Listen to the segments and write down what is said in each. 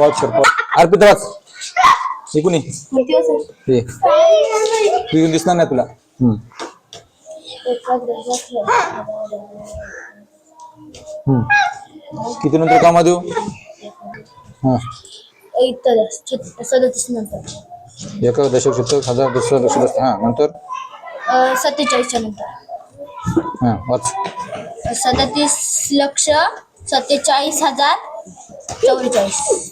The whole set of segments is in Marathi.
पॉज कर pause. अर्पित वाच हे कुणी हे दिसणार नाही तुला. हम्म. हम्म. किती नंतर कामा देऊ हा. सदतीस नंतर. एका दशक शतक हजार दशक लक्ष दस हा नंतर? सत्तेचाळीसच्या नंतर. हा वाच. सदतीस लक्ष सत्तेचाळीस हजार चव्वेचाळीस.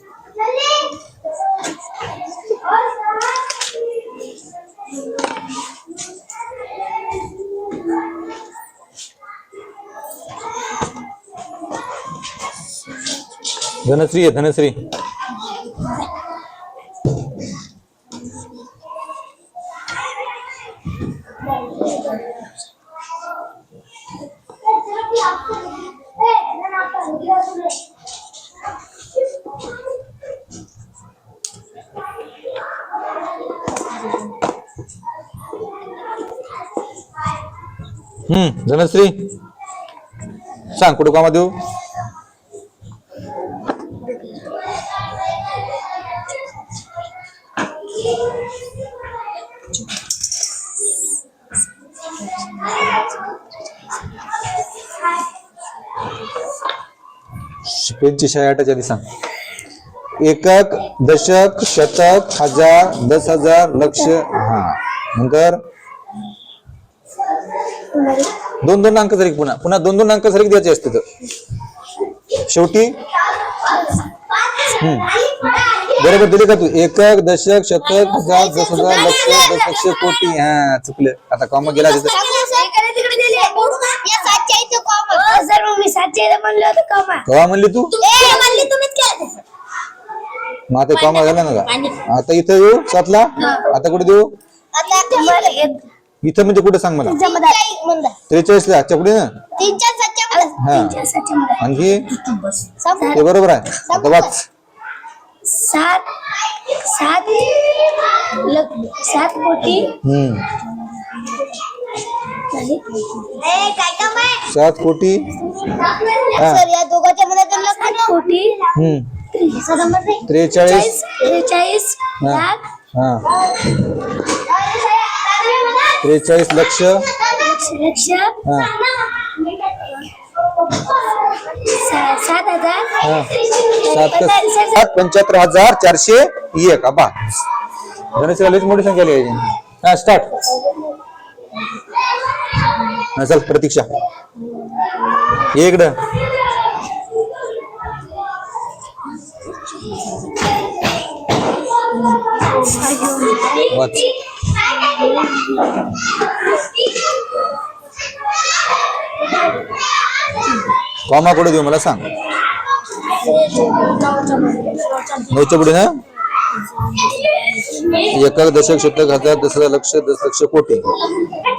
धनश्री आहे धनश्री. हम्म धनश्री. सांग कुठं कामा देऊ पेनची शहे आठाच्या आधी सांग. एकक दशक शतक हजार दस हजार लक्ष हा. नंतर? दोन दोन अंक सारखे पुन्हा. पुन्हा दोन दोन अंक सारखे द्यायचे असते तर. शेवटी? हम्म. बरोबर दिले का तू? एकक दशक शतक हजार दस हजार लक्ष दस लक्ष कोटी. हा चुकलं. आता कॉमा गेला तिथं. कवा म्हणली तू? मग आता कॉमा झाला ना का? आता इथं येऊ सातला? आता कुठे देऊ? इथं म्हणजे कुठे सांग मला? त्रेचाळीस ला आजच्या पुढे ना? हा. आणखी? ते बरोबर आहे. आता वाच. सात सात लग सात कोटी. हम्म. सात कोटी? हा. या दोघांच्या मध्ये सात कोटी. हम्म. त्रेचाळीस त्रेचाळीस? हा. लाख. हा. त्रेचाळीस लक्ष लक्ष. हा. सात हजार सात पंच्याहत्तर हजार चारशे एक. आबा गणेश मोठी संख्या लिहायची हा स्टार्ट चल प्रतीक्षा. इकडं. वाच. कॉमा कुठे देऊ मला सांग. नऊच्या पुढे ना एकक दशक शतक हजार दस हजार लक्ष दस लक्ष कोटी.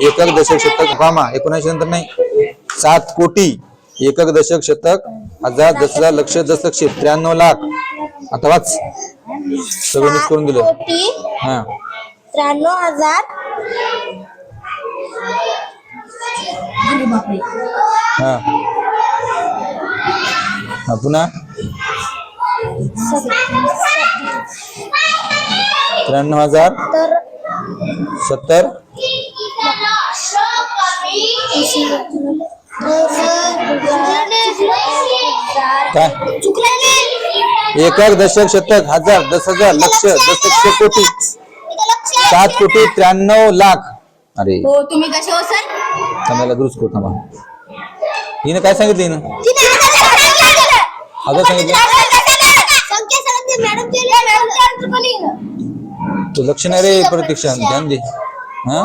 एकक दशक शतक कॉमा एकोणऐंशी नंतर नाही. सात कोटी. एकक दशक शतक हजार दस हजार लक्ष दस लक्ष त्र्याण्णव लाख. आता वाच. सगळं मिस करून दिलं. हा. त्र्याण्णव हजार. हा. पुन्हा त्र्याण्णव हजार तर सत्तर काय एकक दशक शतक हजार दस हजार लक्ष दस लक्ष कोटी सात कोटी त्र्याण्णव लाख अरे तुम्ही कसे हो सर थांबायला दुरुस्त करू थांबा हिनं काय सांगितलं हिनं हज़ार सांगितलं तू लक्ष नाही रे प्रतीक्षा ध्यान दे। हा?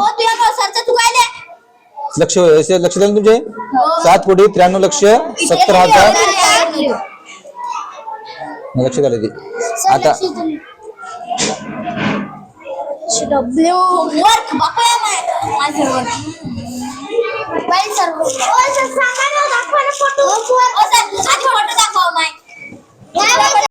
लक्ष असे लक्ष द्याल तुझे? सात कोटी त्र्याण्णव लक्ष सत्तर हज़ार। लक्ष द्यायला दे आता। डब्ल्यू वर्क बापा माझं ¡Vamos!